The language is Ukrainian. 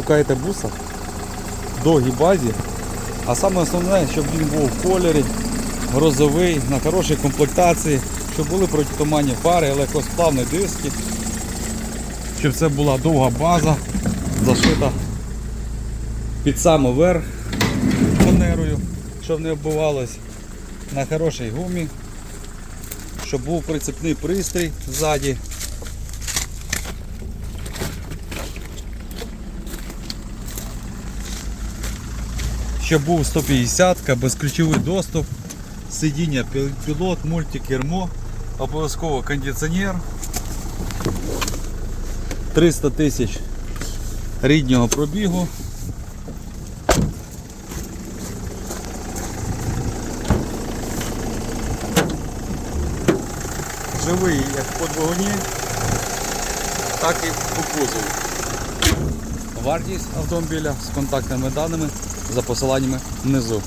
шукаєте буса довгій базі, а саме основне, щоб він був в кольорі, грозовий, на хорошій комплектації, щоб були протитуманні фари, легкосплавні диски, щоб це була довга база, зашита під самий верх фанерою, щоб не оббивалось, на хорошій гумі, щоб був прицепний пристрій ззаді. Щоб був 150-ка, безключовий доступ, сидіння, пілот, мультикермо, обов'язково кондиціонер. 300 тисяч ріднього пробігу. Живий як по двигуні, так і по кузову. Вартість автомобіля з контактними даними за посиланнями внизу.